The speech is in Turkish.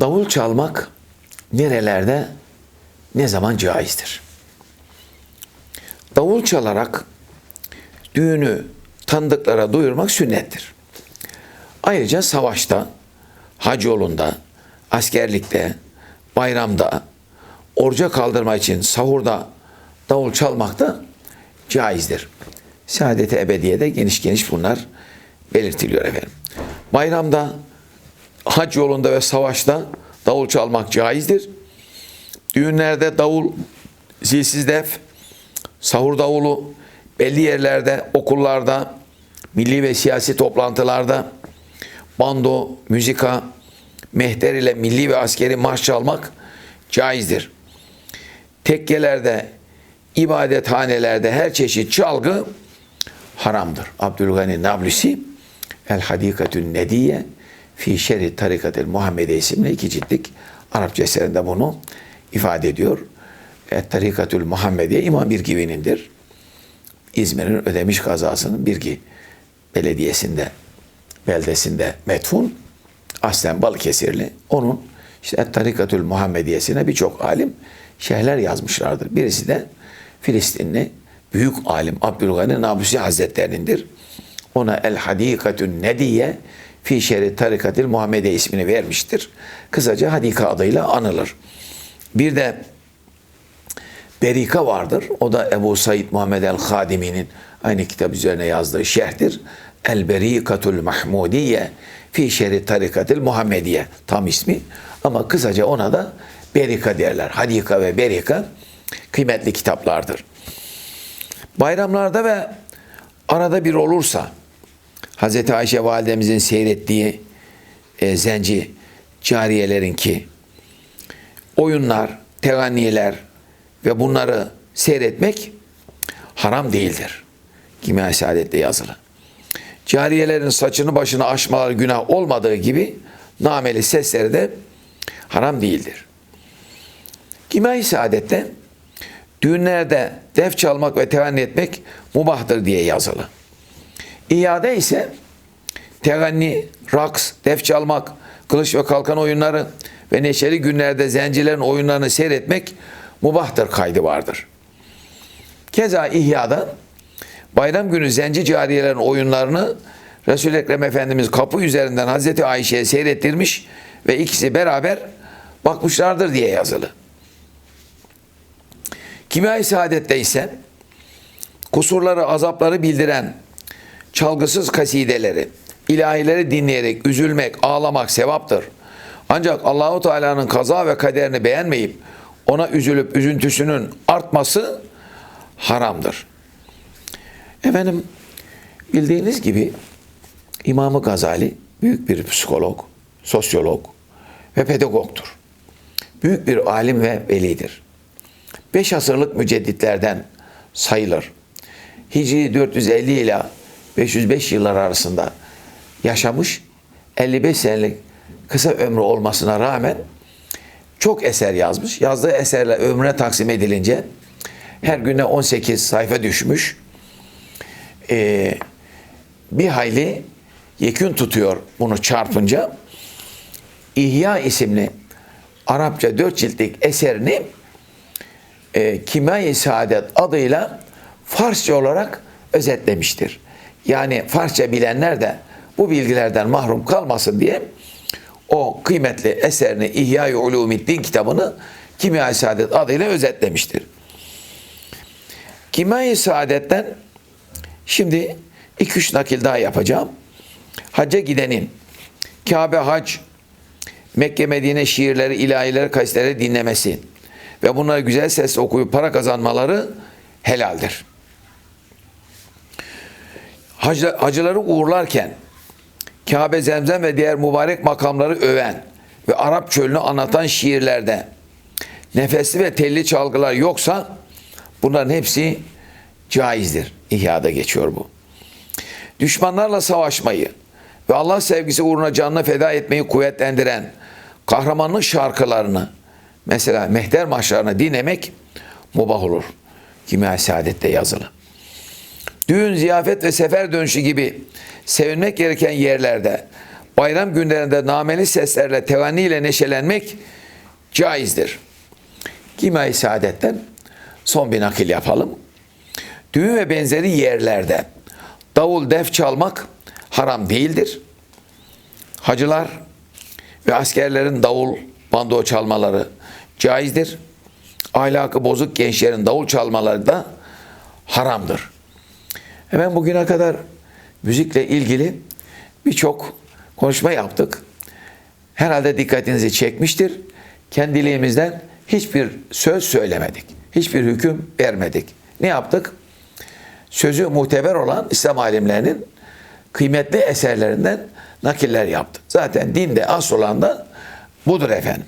Davul çalmak nerelerde ne zaman caizdir? Davul çalarak düğünü tanıdıklara duyurmak sünnettir. Ayrıca savaşta, hac yolunda, askerlikte, bayramda, orca kaldırma için sahurda davul çalmak da caizdir. Saadet-i Ebediye'de geniş geniş bunlar belirtiliyor efendim. Bayramda, hac yolunda ve savaşta davul çalmak caizdir. Düğünlerde davul, zilsiz def, sahur davulu, belli yerlerde, okullarda, milli ve siyasi toplantılarda, bando, müzika, mehter ile milli ve askeri marş çalmak caizdir. Tekkelerde, ibadethanelerde her çeşit çalgı haramdır. Abdülgani Nablusi El Hadikatün Nediye Fi Şerri Tarikatil Muhammede isimli iki ciltlik Arapça eserinde bunu ifade ediyor. Et Tarikatül Muhammediye İmam Birgivi'nindir. İzmir'in Ödemiş kazasının Birgi belediyesinde, beldesinde metfun. Aslen Balıkesirli. Onun işte Tarikatül Muhammediyesine birçok alim şehirler yazmışlardır. Birisi de Filistinli büyük alim Abdülgani Nablusi Hazretlerinindir. Ona El Hadikatün Nediye fi şerri tarikatil Muhammediye ismini vermiştir. Kısaca Hadika adıyla anılır. Bir de Berika vardır. O da Ebu Said Muhammed el-Hadimi'nin aynı kitap üzerine yazdığı şerhtir. El Berikatul Mahmudiye fi şerri tarikatil Muhammediye tam ismi. Ama kısaca ona da Berika derler. Hadika ve Berika kıymetli kitaplardır. Bayramlarda ve arada bir olursa Hz. Ayşe validemizin seyrettiği e, zenci cariyelerin ki oyunlar, teganniler ve bunları seyretmek haram değildir. Kimya Saadet'te yazılı. Cariyelerin saçını başını aşmaları günah olmadığı gibi nameli sesleri de haram değildir. Kimya Saadet'te düğünlerde def çalmak ve teganni etmek mubahtır diye yazılı. İade ise teganni, raks, def çalmak, kılıç ve kalkan oyunları ve neşeli günlerde zencilerin oyunlarını seyretmek mubahtır kaydı vardır. Keza İhya'da bayram günü zenci cariyelerin oyunlarını Resul-i Ekrem Efendimiz kapı üzerinden Hazreti Ayşe'ye seyrettirmiş ve ikisi beraber bakmışlardır diye yazılı. Kimya-i Saadet'te ise kusurları, azapları bildiren çalgısız kasideleri, ilahileri dinleyerek üzülmek, ağlamak sevaptır. Ancak Allahu Teala'nın kaza ve kaderini beğenmeyip ona üzülüp üzüntüsünün artması haramdır. Efendim bildiğiniz gibi İmam-ı Gazali büyük bir psikolog, sosyolog ve pedagogtur. Büyük bir alim ve velidir. Beş asırlık mücedditlerden sayılır. Hicri 450 ile 505 yıllar arasında yaşamış 55 senelik kısa ömrü olmasına rağmen çok eser yazmış. Yazdığı eserler ömrüne taksim edilince her güne 18 sayfa düşmüş. Ee, bir hayli yekün tutuyor bunu çarpınca. İhya isimli Arapça dört ciltlik eserini e, Kimya-i Saadet adıyla Farsça olarak özetlemiştir. Yani Farsça bilenler de bu bilgilerden mahrum kalmasın diye o kıymetli eserini İhya-i Ulumiddin kitabını Kimya-i Saadet adıyla özetlemiştir. Kimya-i Saadet'ten şimdi 2-3 nakil daha yapacağım. Hacca gidenin Kabe hac, Mekke Medine şiirleri, ilahileri, kasideleri dinlemesi ve bunları güzel sesle okuyup para kazanmaları helaldir. Hacı, hacıları uğurlarken Kabe, Zemzem ve diğer mübarek makamları öven ve Arap çölünü anlatan şiirlerde nefesli ve telli çalgılar yoksa bunların hepsi caizdir. İhyada geçiyor bu. Düşmanlarla savaşmayı ve Allah sevgisi uğruna canını feda etmeyi kuvvetlendiren kahramanlık şarkılarını mesela mehter maçlarını dinlemek mubah olur. Kimya Saadet'te yazılı. Düğün, ziyafet ve sefer dönüşü gibi sevinmek gereken yerlerde Bayram günlerinde nameli seslerle tevanni ile neşelenmek caizdir. Kime-i Saadet'ten son bir nakil yapalım. Düğün ve benzeri yerlerde davul def çalmak haram değildir. Hacılar ve askerlerin davul bando çalmaları caizdir. Ahlakı bozuk gençlerin davul çalmaları da haramdır. Hemen bugüne kadar müzikle ilgili birçok konuşma yaptık. Herhalde dikkatinizi çekmiştir. Kendiliğimizden hiçbir söz söylemedik. Hiçbir hüküm vermedik. Ne yaptık? Sözü muteber olan İslam alimlerinin kıymetli eserlerinden nakiller yaptık. Zaten dinde asıl olan da budur efendim.